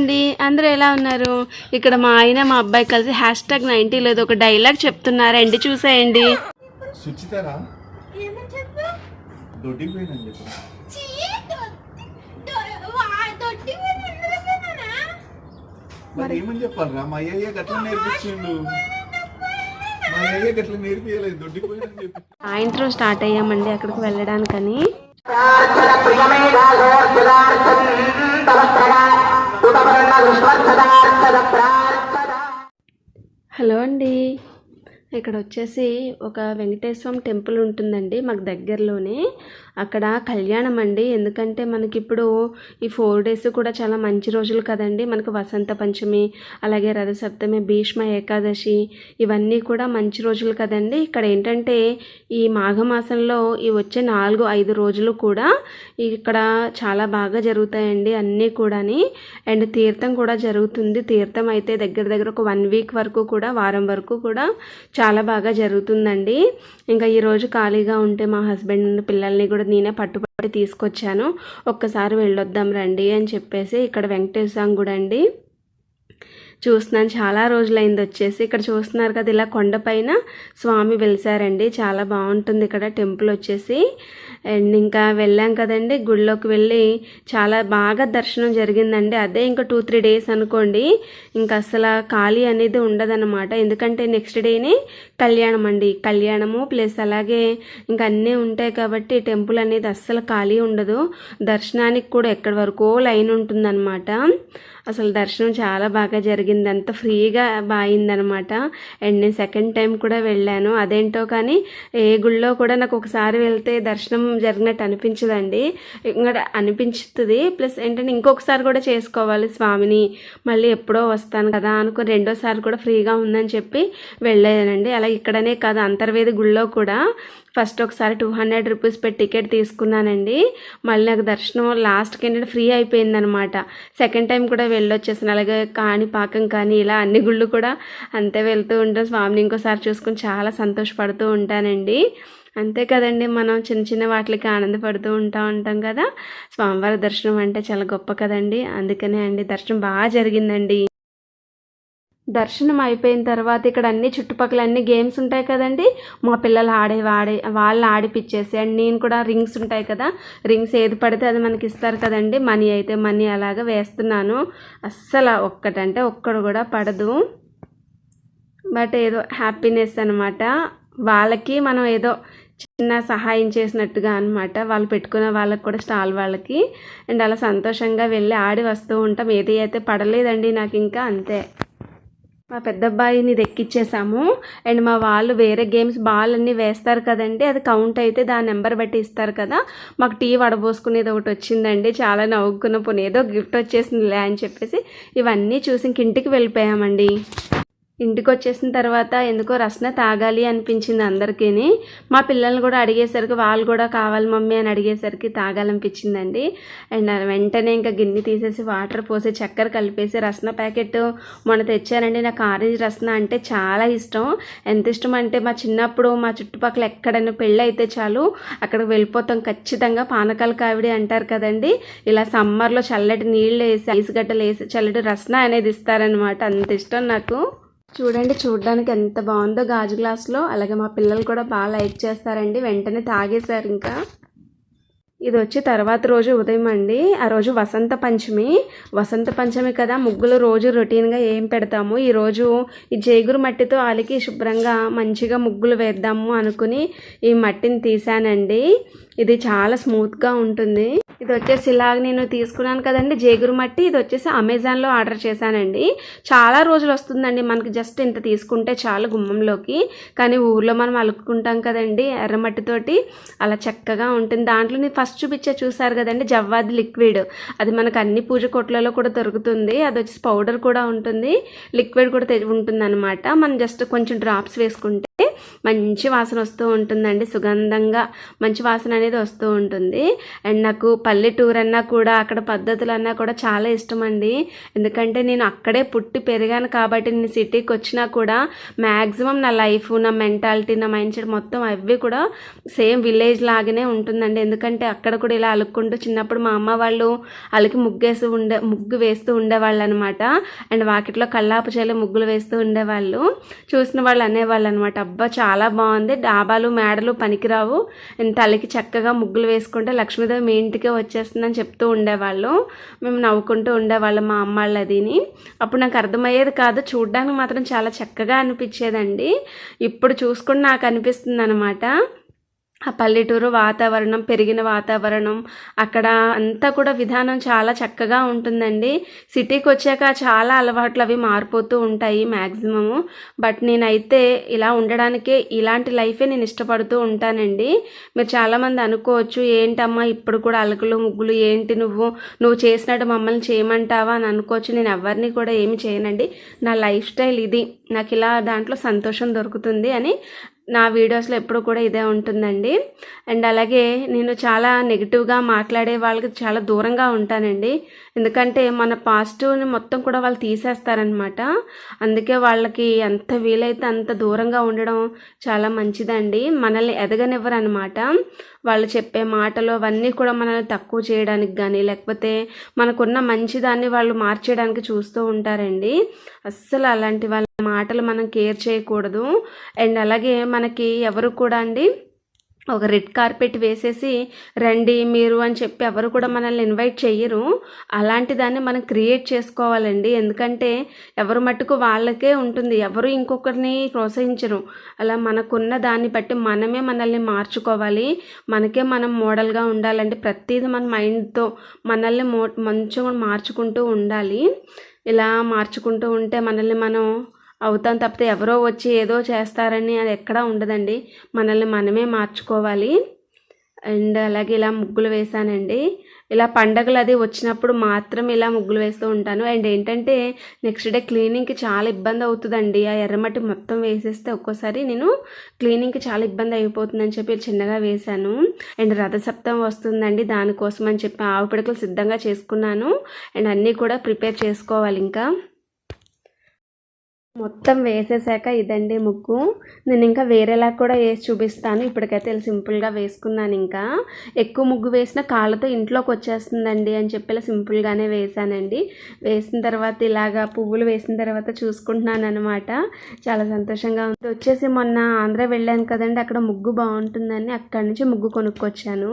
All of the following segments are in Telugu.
అండి అందరూ ఎలా ఉన్నారు? ఇక్కడ మా ఆయన మా అబ్బాయి కలిసి హ్యాష్ ట్యాగ్ నైంటీ లేదు. ఒక డైలాగ్ చెప్తున్నారండి చూసేయండి. సుచితారా? మరి ఏమని చెప్పాలరా? మా గట్ల నేర్పించిండు. మా గట్ల చెప్పి. సాయంత్రం స్టార్ట్ అయ్యామండి అక్కడికి వెళ్ళడానికని. హలో అండి. ఇక్కడ వచ్చేసి ఒక వెంకటేశ్వరం టెంపుల్ ఉంటుందండి మాకు దగ్గరలోనే. అక్కడ కళ్యాణం అండి. ఎందుకంటే మనకి ఇప్పుడు ఈ ఫోర్ డేస్ కూడా చాలా మంచి రోజులు కదండి. మనకు వసంత పంచమి అలాగే రథసప్తమి భీష్మ ఏకాదశి ఇవన్నీ కూడా మంచి రోజులు కదండి. ఇక్కడ ఏంటంటే ఈ మాఘమాసంలో ఈ వచ్చే నాలుగు ఐదు రోజులు కూడా ఇక్కడ చాలా బాగా జరుగుతాయండి అన్నీ కూడాని. అండ్ తీర్థం కూడా జరుగుతుంది. తీర్థం అయితే దగ్గర దగ్గర ఒక వన్ వీక్ వరకు కూడా వారం వరకు కూడా చాలా బాగా జరుగుతుందండి. ఇంకా ఈరోజు ఖాళీగా ఉంటే మా హస్బెండ్ పిల్లల్ని కూడా నేనే పట్టుబడి తీసుకొచ్చాను. ఒక్కసారి వెళ్ళొద్దాం రండి అని చెప్పేసి ఇక్కడ వెంకటేశ్వరం గుడి అండి చూస్తున్నాను. చాలా రోజులైంది వచ్చేసి. ఇక్కడ చూస్తున్నారు కదా ఇలా కొండపైన స్వామి వెలిసారండి. చాలా బాగుంటుంది ఇక్కడ టెంపుల్ వచ్చేసి. అండ్ ఇంకా వెళ్ళాం కదండి గుడిలోకి వెళ్ళి చాలా బాగా దర్శనం జరిగిందండి. అదే ఇంకా టూ త్రీ డేస్ అనుకోండి ఇంకా అసలు ఖాళీ అనేది ఉండదన్నమాట. ఎందుకంటే నెక్స్ట్ డేనే కళ్యాణం అండి. కళ్యాణము ప్లస్ అలాగే ఇంకా అన్నీ ఉంటాయి కాబట్టి టెంపుల్ అనేది అస్సలు ఖాళీ ఉండదు. దర్శనానికి కూడా ఎక్కడి వరకు లైన్ ఉంటుందన్నమాట. అసలు దర్శనం చాలా బాగా జరిగింది. అంత ఫ్రీగా బాయిందనమాట. అండ్ నేను సెకండ్ టైం కూడా వెళ్ళాను. అదేంటో కానీ ఏ గుళ్ళో కూడా నాకు ఒకసారి వెళ్తే దర్శనం జరిగినట్టు అనిపించదండి. ఇంకా అనిపించుతుంది. ప్లస్ ఏంటంటే ఇంకొకసారి కూడా చేసుకోవాలి స్వామిని. మళ్ళీ ఎప్పుడో వస్తాను కదా అనుకుని రెండోసారి కూడా ఫ్రీగా ఉందని చెప్పి వెళ్ళానండి. అలా ఇక్కడనే కాదు అంతర్వేది గుళ్ళో కూడా. ఫస్ట్ ఒకసారి టూ హండ్రెడ్ రూపీస్ పెట్టి టికెట్ తీసుకున్నానండి. మళ్ళీ నాకు దర్శనం లాస్ట్కి ఏంటంటే ఫ్రీ అయిపోయిందనమాట. సెకండ్ టైం కూడా వెళ్ళొచ్చేసాను. అలాగే కాణిపాకం కానీ ఇలా అన్ని గుళ్ళు కూడా అంతే వెళ్తూ ఉంటాం. స్వామిని ఇంకోసారి చూసుకొని చాలా సంతోషపడుతూ ఉంటానండి. అంతే కదండి మనం చిన్న చిన్న వాటికి ఆనందపడుతూ ఉంటా ఉంటాం కదా. స్వామివారి దర్శనం అంటే చాలా గొప్ప కదండి. అందుకనే అండి దర్శనం బాగా జరిగిందండి. దర్శనం అయిపోయిన తర్వాత ఇక్కడ అన్ని చుట్టుపక్కల అన్ని గేమ్స్ ఉంటాయి కదండి. మా పిల్లలు ఆడే వాడే వాళ్ళు ఆడిపిచ్చేసి అండ్ నేను కూడా రింగ్స్ ఉంటాయి కదా రింగ్స్ ఏది పడితే అది మనకి ఇస్తారు కదండి. మనీ అయితే మనీ అలాగా వేస్తున్నాను. అస్సలు ఒక్కటంటే ఒక్కడు కూడా పడదు. బట్ ఏదో హ్యాపీనెస్ అనమాట వాళ్ళకి మనం ఏదో చిన్న సహాయం చేసినట్టుగా అనమాట వాళ్ళు పెట్టుకున్న వాళ్ళకి కూడా స్టాల్ వాళ్ళకి. అండ్ అలా సంతోషంగా వెళ్ళి ఆడి వస్తూ ఉంటాం. ఏది అయితే పడలేదండి నాకు ఇంకా అంతే. మా పెద్ద అబ్బాయిని ఎక్కిచ్చేసాము అండ్ మా వాళ్ళు వేరే గేమ్స్ బాల్ అన్నీ వేస్తారు కదండి. అది కౌంట్ అయితే దాని నెంబర్ బట్టి ఇస్తారు కదా. మాకు టీ వడబోసుకునేది ఒకటి వచ్చిందండి. చాలా నవ్వుకున్న. పోనీ ఏదో గిఫ్ట్ వచ్చేసిందిలే అని చెప్పేసి ఇవన్నీ చూసి ఇంక ఇంటికి వెళ్ళిపోయామండి. ఇంటికి వచ్చేసిన తర్వాత ఎందుకో రసన తాగాలి అనిపించింది అందరికీ మా పిల్లల్ని కూడా అడిగేసరికి వాళ్ళు కూడా కావాలి మమ్మీ అని అడిగేసరికి తాగాలనిపించిందండి. అండ్ వెంటనే ఇంకా గిన్నె తీసేసి వాటర్ పోసి చక్కెర కలిపేసి రసన ప్యాకెట్ మొన్న తెచ్చానండి. నాకు ఆరెంజ్ రసన అంటే చాలా ఇష్టం. ఎంత ఇష్టం అంటే మా చిన్నప్పుడు మా చుట్టుపక్కల ఎక్కడైనా పెళ్ళి అయితే చాలు అక్కడికి వెళ్ళిపోతాం. ఖచ్చితంగా పానకాల కావిడి అంటారు కదండి. ఇలా సమ్మర్లో చల్లటి నీళ్ళు వేసి ఐస్ గడ్డలు వేసి చల్లటి రసన అనేది ఇస్తారనమాట అంత ఇష్టం నాకు. చూడండి చూడడానికి ఎంత బాగుందో గాజు గ్లాస్లో. అలాగే మా పిల్లలు కూడా బాగా లైక్ చేస్తారండి. వెంటనే తాగేశారు ఇంకా. ఇది వచ్చి తర్వాత రోజు ఉదయం అండి. ఆ రోజు వసంత పంచమి. వసంత పంచమి కదా ముగ్గులు రోజు రొటీన్గా ఏం పెడతాము? ఈరోజు ఈ జేగురు మట్టితో అలికి శుభ్రంగా మంచిగా ముగ్గులు వేద్దాము అనుకుని ఈ మట్టిని తీసానండి ఇది చాలా స్మూత్గా ఉంటుంది. ఇది వచ్చేసి ఇలాగ నేను తీసుకున్నాను కదండి జేగురు మట్టి. ఇది వచ్చేసి అమెజాన్లో ఆర్డర్ చేశానండి. చాలా రోజులు వస్తుందండి మనకి జస్ట్ ఇంత తీసుకుంటే చాలు గుమ్మంలోకి. కానీ ఊర్లో మనం అలుక్కుంటాం కదండి ఎర్రమట్టితోటి అలా చక్కగా ఉంటుంది. దాంట్లో నేను ఫస్ట్ చూపించే చూసారు కదండి జవ్వాది లిక్విడ్. అది మనకు అన్ని పూజ కొట్లలో కూడా దొరుకుతుంది. అది వచ్చేసి పౌడర్ కూడా ఉంటుంది. లిక్విడ్ కూడా ఉంటుంది అనమాట మనం జస్ట్ కొంచెం డ్రాప్స్ వేసుకుంటే మంచి వాసన వస్తూ ఉంటుందండి. సుగంధంగా మంచి వాసన అనేది వస్తూ ఉంటుంది. అండ్ నాకు పల్లెటూరు అన్నా కూడా అక్కడ పద్ధతులు అన్నా కూడా చాలా ఇష్టం అండి ఎందుకంటే నేను అక్కడే పుట్టి పెరిగాను కాబట్టి నేను సిటీకి వచ్చినా కూడా మ్యాక్సిమం నా లైఫ్ నా మెంటాలిటీ నా మైండ్ సెట్ మొత్తం అవి కూడా సేమ్ విలేజ్ లాగానే ఉంటుందండి. ఎందుకంటే అక్కడ కూడా ఇలా అలుక్కుంటూ చిన్నప్పుడు మా అమ్మ వాళ్ళు అలికి ముగ్గేసి ఉండే ముగ్గు వేస్తూ ఉండేవాళ్ళు అనమాట అండ్ వాకిట్లో కల్లాపు చేలే ముగ్గులు వేస్తూ ఉండేవాళ్ళు. చూసిన వాళ్ళు అనేవాళ్ళు అనమాట అబ్బా చాలా చాలా బాగుంది. డాబాలు మేడలు పనికిరావు. తలకి చక్కగా ముగ్గులు వేసుకుంటే లక్ష్మీదేవి మీ ఇంటికే వచ్చేస్తుందని చెప్తూ ఉండేవాళ్ళు. మేము నవ్వుకుంటూ ఉండేవాళ్ళం మా అమ్మ వాళ్ళు అదిని అప్పుడు నాకు అర్థమయ్యేది కాదు. చూడడానికి మాత్రం చాలా చక్కగా అనిపించేదండి. ఇప్పుడు చూసుకుని నాకు అనిపిస్తుంది అనమాట ఆ పల్లెటూరు వాతావరణం పెరిగిన వాతావరణం అక్కడ అంతా కూడా విధానం చాలా చక్కగా ఉంటుందండి. సిటీకి వచ్చాక చాలా అలవాట్లు అవి మారిపోతూ ఉంటాయి మ్యాక్సిమము బట్ నేనైతే ఇలా ఉండడానికే ఇలాంటి లైఫే నేను ఇష్టపడుతూ ఉంటానండి. మీరు చాలామంది అనుకోవచ్చు ఏంటమ్మా ఇప్పుడు కూడా అలకలు ముగ్గులు ఏంటి నువ్వు? నువ్వు చేసినట్టు మమ్మల్ని చేయమంటావా? అని అనుకోవచ్చు. నేను ఎవరిని కూడా ఏమి చేయనండి. నా లైఫ్ స్టైల్ ఇది. నాకు ఇలా దాంట్లో సంతోషం దొరుకుతుంది అని నా వీడియోస్లో ఎప్పుడు కూడా ఇదే ఉంటుందండి. అండ్ అలాగే నేను చాలా నెగిటివ్గా మాట్లాడే వాళ్ళకి చాలా దూరంగా ఉంటానండి. ఎందుకంటే మన పాజిటివ్ని మొత్తం కూడా వాళ్ళు తీసేస్తారనమాట అందుకే వాళ్ళకి ఎంత వీలైతే అంత దూరంగా ఉండడం చాలా మంచిదండి. మనల్ని ఎదగనివ్వరు అనమాట వాళ్ళు చెప్పే మాటలు అవన్నీ కూడా మనల్ని తక్కువ చేయడానికి కానీ లేకపోతే మనకున్న మంచిదాన్ని వాళ్ళు మార్చేయడానికి చూస్తూ ఉంటారండి. అస్సలు అలాంటి వాళ్ళ మాటలు మనం కేర్ చేయకూడదు. అండ్ అలాగే మనకి ఎవరు కూడా అండి ఒక రెడ్ కార్పెట్ వేసేసి రండి మీరు అని చెప్పి ఎవరు కూడా మనల్ని ఇన్వైట్ చెయ్యరు. అలాంటి దాన్ని మనం క్రియేట్ చేసుకోవాలండి. ఎందుకంటే ఎవరు మట్టుకు వాళ్ళకే ఉంటుంది. ఎవరు ఇంకొకరిని ప్రోత్సహించరు. అలా మనకున్న దాన్ని బట్టి మనమే మనల్ని మార్చుకోవాలి. మనకే మనం మోడల్గా ఉండాలంటే ప్రతిదీ మన మైండ్తో మనల్ని మో మంచిగా మార్చుకుంటూ ఉండాలి. ఇలా మార్చుకుంటూ ఉంటే మనల్ని మనం అవుతాం తప్పితే ఎవరో వచ్చి ఏదో చేస్తారని అది ఎక్కడా ఉండదండి. మనల్ని మనమే మార్చుకోవాలి. అండ్ అలాగే ఇలా ముగ్గులు వేసానండి ఇలా పండగలు అది వచ్చినప్పుడు మాత్రం ఇలా ముగ్గులు వేస్తూ ఉంటాను. అండ్ ఏంటంటే నెక్స్ట్ డే క్లీనింగ్కి చాలా ఇబ్బంది అవుతుందండి. ఆ ఎర్రమట్టి మొత్తం వేసేస్తే ఒక్కోసారి నేను క్లీనింగ్కి చాలా ఇబ్బంది అయిపోతుందని చెప్పి చిన్నగా వేశాను. అండ్ రథసప్తం వస్తుందండి దానికోసం అని చెప్పి ఆవు పిడకలు సిద్ధంగా చేసుకున్నాను. అండ్ అన్నీ కూడా ప్రిపేర్ చేసుకోవాలి ఇంకా. మొత్తం వేసేసాక ఇదండి ముగ్గు నేను ఇంకా వేరేలా కూడా వేసి చూపిస్తాను. ఇప్పటికైతే ఇలా సింపుల్గా వేసుకున్నాను ఇంకా. ఎక్కువ ముగ్గు వేసిన కాళ్ళతో ఇంట్లోకి వచ్చేస్తుందండి అని చెప్పి ఇలా సింపుల్గానే వేసానండి. వేసిన తర్వాత ఇలాగా పువ్వులు వేసిన తర్వాత చూసుకుంటున్నాను అనమాట చాలా సంతోషంగా ఉంది. వచ్చేసి మొన్న ఆంధ్ర వెళ్ళాను కదండి. అక్కడ ముగ్గు బాగుంటుందని అక్కడి నుంచి ముగ్గు కొనుక్కొచ్చాను.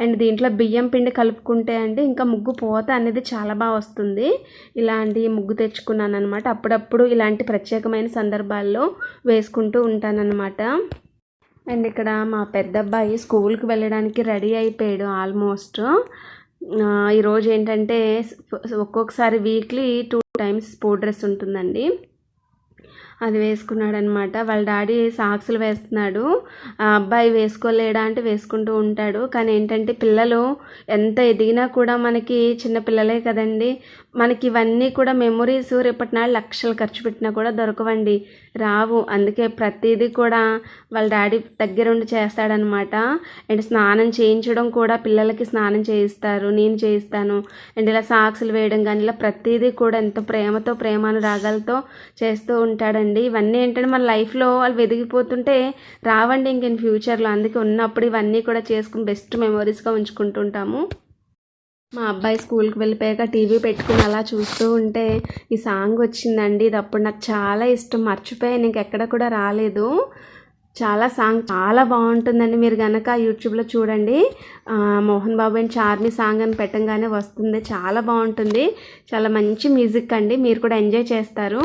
అండ్ దీంట్లో బియ్యం పిండి కలుపుకుంటే అండి ఇంకా ముగ్గు పోత అనేది చాలా బాగా వస్తుంది. ఇలాంటి ముగ్గు తెచ్చుకున్నాను అనమాట అప్పుడప్పుడు ఇలాంటి ప్రత్యేకమైన సందర్భాల్లో వేసుకుంటూ ఉంటానన్నమాట. అండ్ ఇక్కడ మా పెద్ద అబ్బాయి స్కూల్కి వెళ్ళడానికి రెడీ అయిపోయాడు ఆల్మోస్ట్. ఈరోజు ఏంటంటే ఒక్కొక్కసారి weekly two times sport dress ఉంటుందండి. అది వేసుకున్నాడు అనమాట వాళ్ళ డాడీ సాక్స్లు వేస్తున్నాడు. ఆ అబ్బాయి వేసుకోలేడా అంటే వేసుకుంటూ ఉంటాడు. కానీ ఏంటంటే పిల్లలు ఎంత ఎదిగినా కూడా మనకి చిన్న పిల్లలే కదండి. మనకి ఇవన్నీ కూడా మెమొరీస్ రేపటినాడు లక్షలు ఖర్చు పెట్టినా కూడా దొరకవండి. రావు. అందుకే ప్రతిదీ కూడా వాళ్ళ డాడీ దగ్గరుండి చేస్తాడనమాట. అండ్ స్నానం చేయించడం కూడా పిల్లలకి స్నానం చేయిస్తారు. నేను చేయిస్తాను. అండ్ ఇలా సాక్స్లు వేయడం కానీ ఇలా ప్రతిదీ కూడా ఎంత ప్రేమతో ప్రేమానురాగాలతో చేస్తూ ఉంటాడండి. ఇవన్నీ ఏంటంటే మన లైఫ్లో వాళ్ళు వెదిగిపోతుంటే రావండి ఇంక ఇన్ ఫ్యూచర్లో అందుకే ఉన్నప్పుడు ఇవన్నీ కూడా చేసుకుని బెస్ట్ మెమొరీస్గా ఉంచుకుంటుంటాము మా అబ్బాయి స్కూల్కి వెళ్ళిపోయాక టీవీ పెట్టుకుని అలా చూస్తూ ఉంటే ఈ సాంగ్ వచ్చిందండి. ఇది అప్పుడు నాకు చాలా ఇష్టం. మర్చిపోయాను ఇంకెక్కడ కూడా రాలేదు. చాలా సాంగ్ చాలా బాగుంటుందండి. మీరు కనుక యూట్యూబ్లో చూడండి. మోహన్ బాబు అండ్ చార్మి సాంగ్ అని పెట్టంగానే వస్తుంది. చాలా బాగుంటుంది. చాలా మంచి మ్యూజిక్ అండి. మీరు కూడా ఎంజాయ్ చేస్తారు.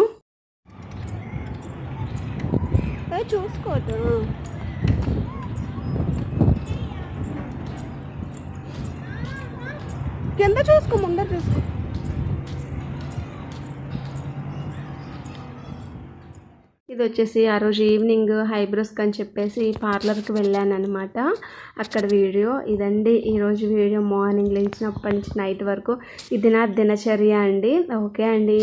చూసుకోవద్దు కింద చూసుకో ముందర చూసుకో. ఇది వచ్చేసి ఆ రోజు ఈవినింగ్ హైబ్రోస్క్ అని చెప్పేసి పార్లర్కి వెళ్ళాను అనమాట అక్కడ వీడియో ఇదండి ఈరోజు వీడియో మార్నింగ్ లేచినప్పటి నుంచి నైట్ వరకు. ఇది నా దినచర్య అండి. ఓకే అండి.